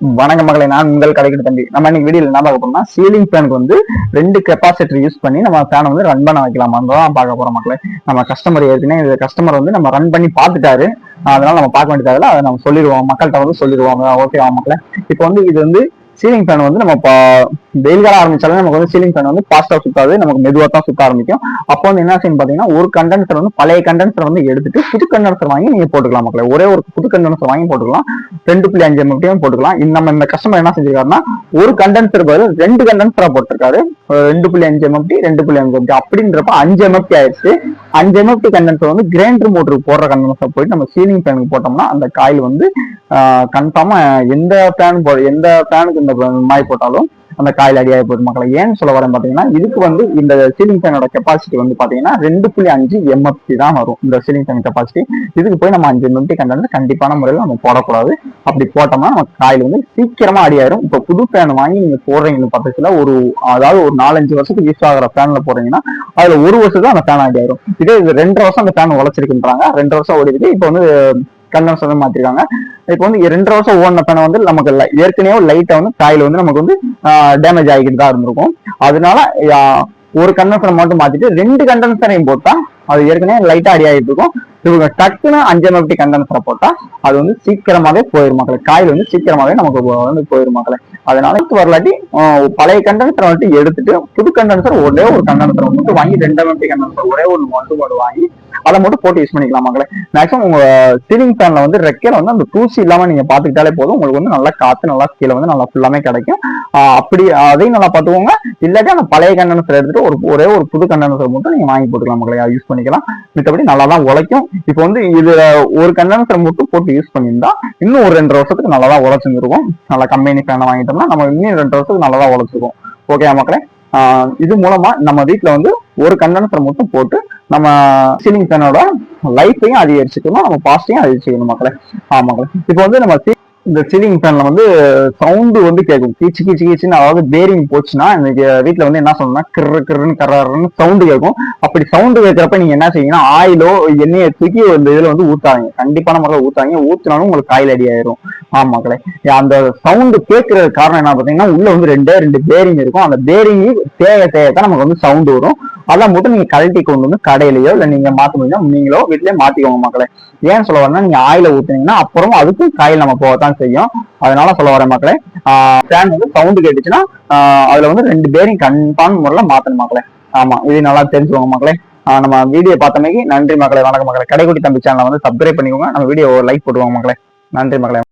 வணக்க மகளை நான் உங்கள் கடைக்கு தம்பி. நம்ம இன்னைக்கு வீடியோ என்ன பார்க்க போறோம்னா சீலிங் ஃபேனுக்கு வந்து ரெண்டு கெப்பாசிட்டர் யூஸ் பண்ணி நம்ம ஃபேனை வந்து ரன் பண்ண வைக்கலாமா. தான் பார்க்க போறோம் மக்களை நம்ம கஸ்டமர் ஏற்கனவே இந்த கஸ்டமர் வந்து நம்ம ரன் பண்ணி பார்த்துட்டாரு. அதனால நம்ம பார்க்க வேண்டியதால அதை நம்ம சொல்லிடுவோம். மக்கள்கிட்ட வந்து சொல்லிடுவோம். ஓகேவா மக்களே இப்போ வந்து இது வந்து சீலிங் ஃபேன் வந்து நம்ம இப்போ வெயில் காலம் ஆரம்பிச்சாலும் நமக்கு வந்து சீலிங் ஃபேன் வந்து ஃபாஸ்ட்டாக சுத்தாது நமக்கு மெதுவா தான் சுத்த ஆரம்பிக்கும். அப்போ வந்து என்ன செய்யணும் பாத்தீங்கன்னா ஒரு கண்டென்சர் வந்து பழைய கண்டென்சர் வந்து எடுத்துட்டு புது கண்டென்சர் வாங்கி நீங்க போட்டுக்கலாம் மக்களை. ஒரே ஒரு புது கண்டென்சர் வாங்கி போட்டுக்கலாம். ரெண்டு புள்ளி அஞ்சு எம்எஃப்டியும் போட்டுக்கலாம். நம்ம இந்த கஸ்டமர் என்ன செஞ்சிருக்காருன்னா ஒரு கண்டென்சர் பதில் ரெண்டு கண்டென்சரா போட்டிருக்காரு. ரெண்டு புள்ளி அஞ்சு எம்எஃப்டி ரெண்டு புள்ளி அஞ்சு எம்எஃப்டி அப்படின்றப்ப அஞ்சு எம்எஃப்டி ஆயிடுச்சு. அஞ்சு எம்எஃப்டி கண்டென்சர் வந்து கிரைண்டர் மோட்டருக்கு போடுற கண்டென்சர் போயிட்டு நம்ம சீலிங் ஃபேனுக்கு போட்டோம்னா அந்த காயில் வந்து கன்ஃபார்மா எந்த ஃபேன் போ எந்த ஃபேனுக்கு மாய் போட்டாலும் அந்த காயில் அடியாக போயிடும் மக்களை. ஏன்னு சொல்ல வரேன் பார்த்தீங்கன்னா இதுக்கு வந்து இந்த சீலிங் ஃபேனோட கெப்பாசிட்டி வந்து பார்த்தீங்கன்னா ரெண்டு புள்ளி அஞ்சு எம்எஃப்டி தான் வரும். இந்த சீலிங் ஃபேன் கெப்பாசிட்டி இதுக்கு போய் நம்ம அஞ்சு எம்எஃப்டி கண்டென்ட் கண்டிப்பான முறையில் நம்ம போடக்கூடாது. அப்படி போட்டோம்னா நம்ம காயில் வந்து சீக்கிரமா அடியாயிரும் இப்போ புது ஃபேன் வாங்கி நீங்கள் போடுறீங்கன்னு பார்த்தீங்கன்னா ஒரு அதாவது ஒரு நாலஞ்சு வருஷத்துக்கு யூஸ் ஆகிற ஃபேனில் போடுறீங்கன்னா அதில் ஒரு வருஷம் அந்த ஃபேன் அடியாயிரும் இதே இது ரெண்டு வருஷம் அந்த ஃபேன் உழைச்சிருக்குன்றாங்க ரெண்டு வருஷம் ஓடிருக்கு இப்போ வந்து கண்டென்ஸ் வந்து மாற்றிருக்காங்க இப்போ வந்து ரெண்டு வருஷம் ஓடின பேனை வந்து நமக்கு ஏற்கனவே லைட்டை வந்து காயில் வந்து நமக்கு வந்து டேமேஜ் ஆகிக்கிட்டு தான் இருந்திருக்கும். அதனால ஒரு கண்டென்சரை மட்டும் மாத்திட்டு ரெண்டு கண்டென்சரையும் போட்டா அது ஏற்கனவே லைட்டா அடி ஆகிட்டு இருக்கும். இவங்க டக்குன்னு அஞ்சு எம்எஃப்டி கண்டென்சரை போட்டா அது வந்து சீக்கிரமாவே போயிடும் மக்களை. காயில் வந்து சீக்கிரமாவே நமக்கு வந்து போயிடும் மக்களை. அதனால வரலாட்டி பழைய கண்டென்சரை வந்துட்டு எடுத்துட்டு புது கண்டென்சர் ஒரே ஒரு கண்டென்சர் மட்டும் வாங்கி ரெண்டு எம்எம்டி கண்டென்சர் ஒரே ஒன்று மட்டும் மட்டும் வாங்கி அதை மட்டும் போட்டு யூஸ் பண்ணிக்கலாம் மக்களே. மேக்ஸிமம் உங்க சீலிங் ஃபேன்ல வந்து ரெக்கையில வந்து அந்த தூசி இல்லாம நீங்க பாத்துக்கிட்டாலே போதும். உங்களுக்கு வந்து நல்லா காத்து நல்லா கீழே வந்து நல்லா ஃபுல்லாமே கிடைக்கும். அப்படி அதையும் நல்லா பாத்துக்கோங்க இல்லாட்டி அந்த பழைய கண்டனசர் எடுத்துட்டு ஒரு ஒரே ஒரு புது கண்டனசர் மட்டும் நீங்க வாங்கி போட்டுக்கலாம் மக்களே. யூஸ் பண்ணிக்கலாம். மித்தபடி நல்லா தான் உழைக்கும். இப்போ வந்து இது ஒரு கண்டனசர் மட்டும் போட்டு யூஸ் பண்ணியிருந்தா இன்னும் ஒரு ரெண்டு வருஷத்துக்கு நல்லா தான் உழைச்சிருக்கும் நல்லா கம்பெனி ஃபேனை வாங்கிட்டோம்னா நம்ம இன்னும் ரெண்டு வருஷத்துக்கு நல்லா தான் உழைச்சிருக்கும் ஓகே மக்களே? இது மூலமா நம்ம வீட்டுல வந்து ஒரு கண்டனசர் மட்டும் போட்டு நம்ம சீலிங் ஃபேனோட லைஃபையும் அதிகரிச்சுக்கணும். நம்ம பாஸ்டையும் அதிகரிச்சுக்கணும் மக்களே. ஆமாங்களே இப்போ வந்து நம்ம இந்த சீலிங் ஃபேன்ல வந்து சவுண்டு வந்து கேட்கும் கீச்சு கீச்சு கீச்சுன்னு அதாவது பேரிங் போச்சுன்னா இன்னைக்கு வீட்டில் வந்து என்ன சொல்லணும்னா கிரு கிருன்னு கர்றன்னு சவுண்டு கேட்கும் அப்படி சவுண்டு கேட்குறப்ப நீங்க என்ன செய்வீங்கன்னா ஆயிலோ எண்ணெயை தூக்கி இந்த இதில் வந்து ஊத்தாங்க கண்டிப்பான முறையில் ஊத்தாங்க ஊத்தினாலும் உங்களுக்கு காயில் அடி ஆயிரும். ஆமாக்களே அந்த சவுண்டு கேட்கறது காரணம் என்ன பார்த்தீங்கன்னா உள்ள வந்து ரெண்டே ரெண்டு பேரிங் இருக்கும். அந்த பேரிங் தேய தேயத்தான் நமக்கு வந்து சவுண்டு வரும். அதான் மட்டும் நீங்க கழட்டி கொண்டு வந்து கடையிலயோ இல்ல நீங்க மாத்த முடியும் நீங்களோ வீட்லயே மாத்திக்கோங்க மக்களே. ஏன் சொல்ல வரேன்னா நீங்க ஆயில ஊத்துனீங்கன்னா அப்புறம் அதுக்கும் காயில் நம்ம போகத்தான் செய்யும். அதனால சொல்ல வரேன் மக்களே. ஃபேன் வந்து சவுண்டு கேட்டுச்சுன்னா அதுல வந்து ரெண்டு பேரையும் கன்ஃபார்ம் முறையில மாத்தணும் மக்களே. ஆமா இது நல்லா தெரிஞ்சுக்கோங்க மக்களே. நம்ம வீடியோ பார்த்தமைக்கு நன்றி மக்களே. வணக்கம் மக்களே. கடைக்குடி தம்பி சேனலை வந்து சப்ஸ்கிரைப் பண்ணிக்கோங்க. நம்ம வீடியோ லைக் போட்டுவோங்க மக்களே. நன்றி மக்களே.